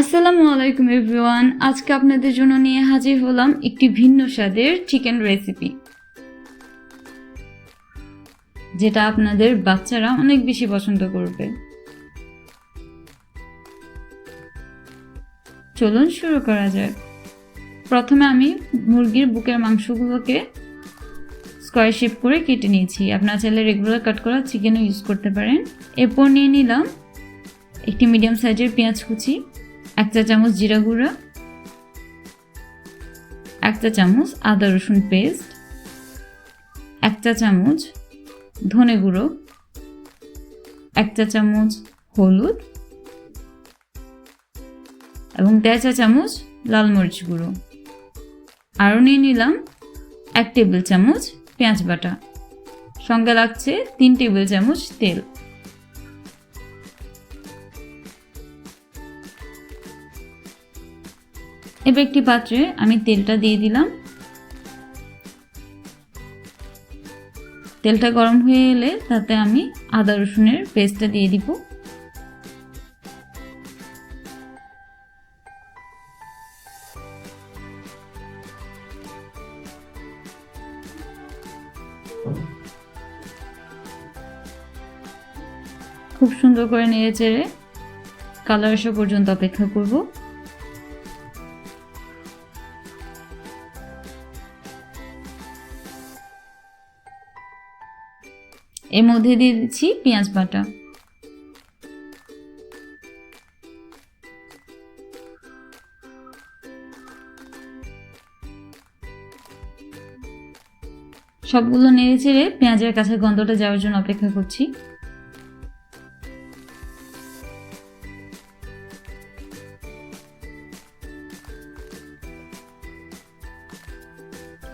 আসসালামু আলাইকুম এভরিওয়ান। আজকে আপনাদের জন্য নিয়ে হাজির হলাম একটি ভিন্ন স্বাদের চিকেন রেসিপি। যেটা আপনাদের বাচ্চারা অনেক বেশি পছন্দ করবে। চলুন শুরু করা যাক। প্রথমে আমি মুরগির বুকের মাংসগুলোকে স্কোয়ার শেপ করে কেটে নিয়েছি। আপনারা চাইলে রেগুলার কাট করা চিকেনও ইউজ করতে পারেন। এরপর নিয়ে নিলাম একটি মিডিয়াম সাইজের পেঁয়াজ কুচি। এক চা চামচ জিরা গুঁড়া, এক চা চামচ আদা রসুন পেস্ট, এক চা চামচ ধনে গুঁড়ো, এক চা চামচ হলুদ এবং দেড় চা চামচ লাল মরিচ গুঁড়ো। আরও নিয়ে নিলাম এক টেবিল চামচ পেঁয়াজ বাটা। সঙ্গে লাগছে তিন টেবিল চামচ তেল। এবার একটি পাত্রে আমি তেলটা দিয়ে দিলাম। তেলটা গরম হয়ে এলে তাতে আমি আদা রসুনের পেস্টটা দিয়ে দিব। খুব সুন্দর করে নেড়ে চেড়ে কালার আসা পর্যন্ত অপেক্ষা করব। এর মধ্যে দিয়ে দিচ্ছি পেঁয়াজ বাটা। সবগুলো নেড়ে চেড়ে পেঁয়াজের কাছে গন্ধটা যাওয়ার জন্য অপেক্ষা করছি।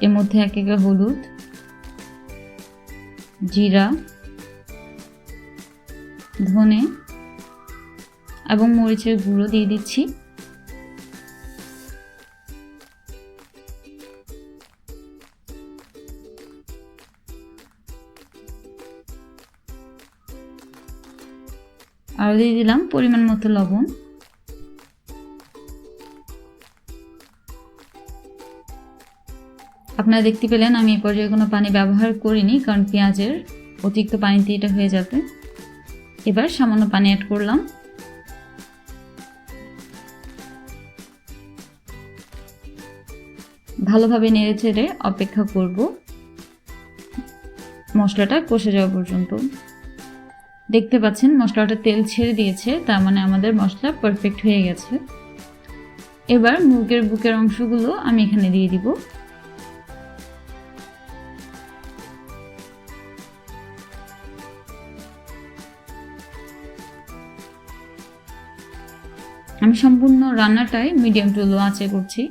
এর মধ্যে এক একে হলুদ, জিরা ধনে এবং মরিচের গুঁড়ো দিয়ে দিচ্ছি। আর দিয়ে দিলাম পরিমাণ মতো লবণ। আপনারা দেখতে পেলেন আমি এই পর্যায়ে কোনো পানি ব্যবহার করিনি, কারণ পেঁয়াজের অতিরিক্ত পানিতে এটা হয়ে যাবে। এবার সামান্য পানি অ্যাড করলাম। ভালোভাবে নেড়ে ছেড়ে অপেক্ষা করব। মশলাটা কষে যাওয়া পর্যন্ত। দেখতে পাচ্ছেন, মশলাটা তেল ছেড়ে দিয়েছে, তার মানে আমাদের মশলা পারফেক্ট হয়ে গেছে। এবার মুরগের বুকের অংশগুলো আমি এখানে দিয়ে দিব। আমি সম্পূর্ণ রান্নাটাই মিডিয়াম টু লো আঁচে করছি।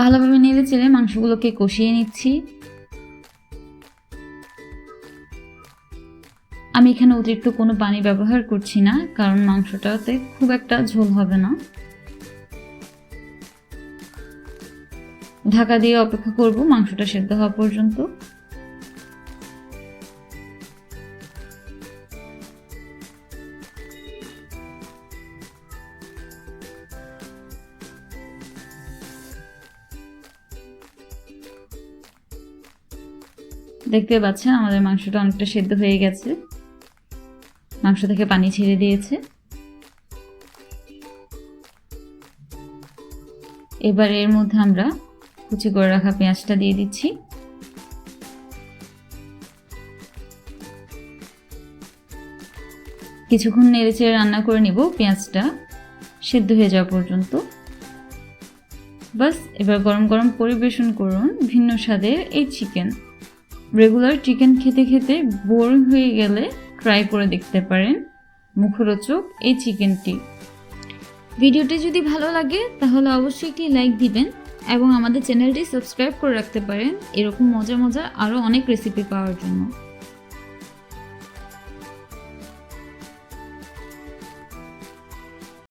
ভালোভাবে নেড়ে চেড়ে মাংসগুলোকে কষিয়ে নিচ্ছি। আমি এখানে অতিরিক্ত কোনো পানি ব্যবহার করছি না, কারণ মাংসটাতে খুব একটা ঝোল হবে না। ঢাকা দিয়ে অপেক্ষা করব মাংসটা সেদ্ধ হওয়া পর্যন্ত। দেখতে পাচ্ছেন, আমাদের মাংসটা অনেকটা সেদ্ধ হয়ে গেছে। মাংস থেকে পানি ছেড়ে দিয়েছে। এবার এর মধ্যে আমরা কুচি করে রাখা পেঁয়াজটা দিয়ে দিচ্ছি। কিছুক্ষণ নেড়ে চেড়ে রান্না করে নিব পেঁয়াজটা, সেদ্ধ হয়ে যাওয়া পর্যন্ত। বাস, এবার গরম গরম পরিবেশন করুন ভিন্ন স্বাদের এই চিকেন। রেগুলার চিকেন খেতে খেতে বোরিং হয়ে গেলে ট্রাই করে দেখতে পারেন মুখরোচক এই চিকেনটি। ভিডিওটি যদি ভালো লাগে তাহলে অবশ্যই একটি লাইক দিবেন। এবং আমাদের চ্যানেলটি সাবস্ক্রাইব করে রাখতে পারেন। এরকম মজা মজা আরও অনেক রেসিপি পাওয়ার জন্য।